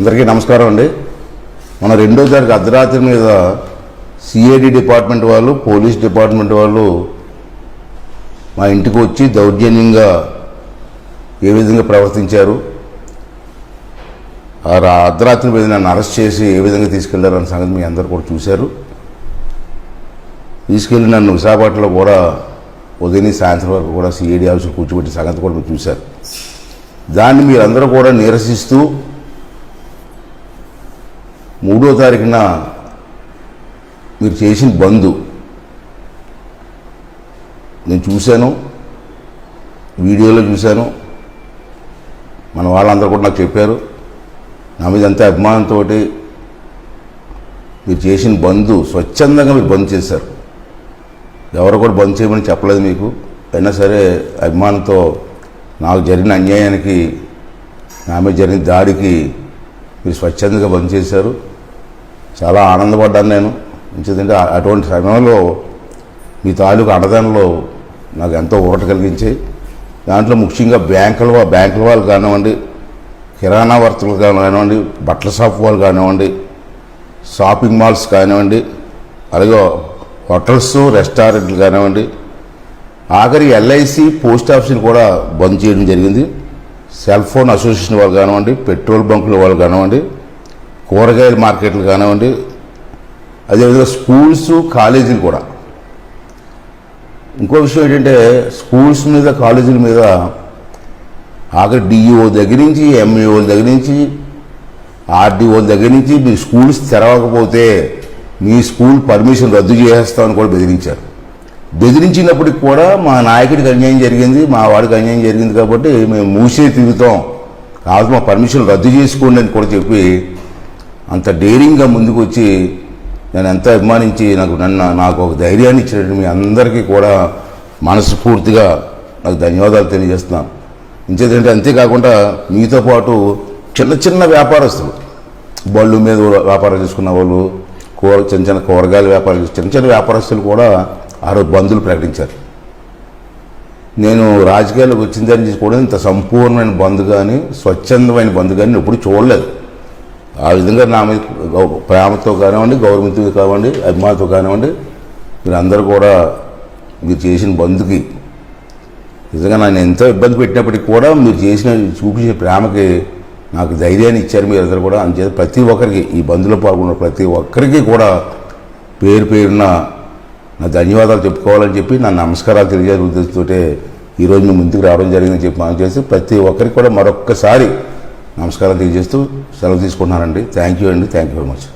అందరికీ నమస్కారం అండి. మన రెండో తారీఖు అర్ధరాత్రి మీద సిఐడి డిపార్ట్మెంట్ వాళ్ళు పోలీస్ డిపార్ట్మెంట్ వాళ్ళు మా ఇంటికి వచ్చి దౌర్జన్యంగా ఏ విధంగా ప్రవర్తించారు ఆ అర్ధరాత్రి మీద నన్ను అరెస్ట్ చేసి ఏ విధంగా తీసుకెళ్ళారన్న సంగతి మీ అందరు కూడా చూశారు. తీసుకెళ్ళి నన్ను విశాఖపట్నంలో కూడా ఉదయం సాయంత్రం వరకు కూడా సిఐడి ఆఫీసులు కూర్చోబెట్టిన సంగతి కూడా మీరు చూశారు. దాన్ని మీరందరూ కూడా నిరసిస్తూ మూడో తారీఖున మీరు చేసిన బంధు నేను చూశాను వీడియోలో చూశాను. మన వాళ్ళందరూ కూడా నాకు చెప్పారు. నా మీద అంత అభిమానంతో మీరు చేసిన బంధు స్వచ్ఛందంగా మీరు బంద్ చేశారు. ఎవరు కూడా బంద్ చేయమని చెప్పలేదు మీకు. అయినా సరే అభిమానంతో నాకు జరిగిన అన్యాయానికి నా మీద జరిగిన దాడికి మీరు స్వచ్ఛందంగా బంద్ చేశారు. చాలా ఆనందపడ్డాను నేను. ఎందుకంటే అటువంటి సమయంలో మీ తాలూకు అన్నదానంలో నాకు ఎంతో ఊరట కలిగించాయి. దాంట్లో ముఖ్యంగా బ్యాంకుల బ్యాంకుల వాళ్ళు కానివ్వండి కిరాణా వర్తకులు కానివ్వండి బట్టల షాప్ వాళ్ళు కానివ్వండి షాపింగ్ మాల్స్ కానివ్వండి అలాగే హోటల్స్ రెస్టారెంట్లు కానివ్వండి ఆఖరి ఎల్ఐసి పోస్ట్ ఆఫీసులు కూడా బంద్ చేయడం జరిగింది. సెల్ ఫోన్ అసోసియేషన్ వాళ్ళు కానివ్వండి పెట్రోల్ బంకుల వాళ్ళు కానివ్వండి కూరగాయల మార్కెట్లు కానివ్వండి అదేవిధంగా స్కూల్స్ కాలేజీలు కూడా. ఇంకో విషయం ఏంటంటే స్కూల్స్ మీద కాలేజీల మీద ఆఖరి డిఈఓ దగ్గర నుంచి ఎంఈఓల దగ్గర నుంచి ఆర్డీఓల దగ్గర నుంచి మీ స్కూల్స్ తెరవకపోతే మీ స్కూల్ పర్మిషన్ రద్దు చేసేస్తామని కూడా బెదిరించారు. బెదిరించినప్పటికి కూడా మా నాయకుడికి అన్యాయం జరిగింది మా వాడికి అన్యాయం జరిగింది కాబట్టి మేము మూసే తిరుగుతాం. కాదు మా పర్మిషన్ రద్దు చేసుకోండి అని కూడా చెప్పి అంత డేరింగ్గా ముందుకు వచ్చి నేను ఎంత అభిమానించి నాకు నన్ను నాకు ఒక ధైర్యాన్ని ఇచ్చినట్టు మీ అందరికీ కూడా మనస్ఫూర్తిగా నాకు ధన్యవాదాలు తెలియజేస్తున్నాను. ఇంకేదంటే అంతేకాకుండా మీతో పాటు చిన్న చిన్న వ్యాపారస్తులు బళ్ళు మీద వ్యాపారం చేసుకున్న వాళ్ళు కూర చిన్న చిన్న కూరగాయల వ్యాపారం చిన్న చిన్న వ్యాపారస్తులు కూడా ఆరు బంధులు ప్రకటించారు. నేను రాజకీయాల్లోకి వచ్చిందని కూడా ఇంత సంపూర్ణమైన బంధు కానీ స్వచ్ఛందమైన బంధు కానీ నేను ఎప్పుడు చూడలేదు. ఆ విధంగా నా మీద గౌ- ప్రేమతో కానివ్వండి గౌరవంతో కానివ్వండి అభిమానంతో కానివ్వండి మీరందరూ కూడా మీరు చేసిన బంధుకి నిజంగా నన్ను ఎంతో ఇబ్బంది పెట్టినప్పటికీ కూడా మీరు చేసిన చూపించిన ప్రేమకి నాకు ధైర్యాన్ని ఇచ్చారు మీరు అందరూ కూడా. అందుచేత ప్రతి ఒక్కరికి ఈ బంధులో పాల్గొన్న ప్రతి ఒక్కరికి కూడా పేరు పేరున నా ధన్యవాదాలు చెప్పుకోవాలని చెప్పి నా నమస్కారాలు తెలియజేసే ఉద్దేశంతో ఈరోజు మీ ముందుకు రావడం జరిగిందని చెప్పి మనం చేసి ప్రతి ఒక్కరికి కూడా మరొక్కసారి నమస్కారం తెలియజేస్తూ సెలవు తీసుకుంటున్నానండి. థ్యాంక్ యూ అండి. Thank you very much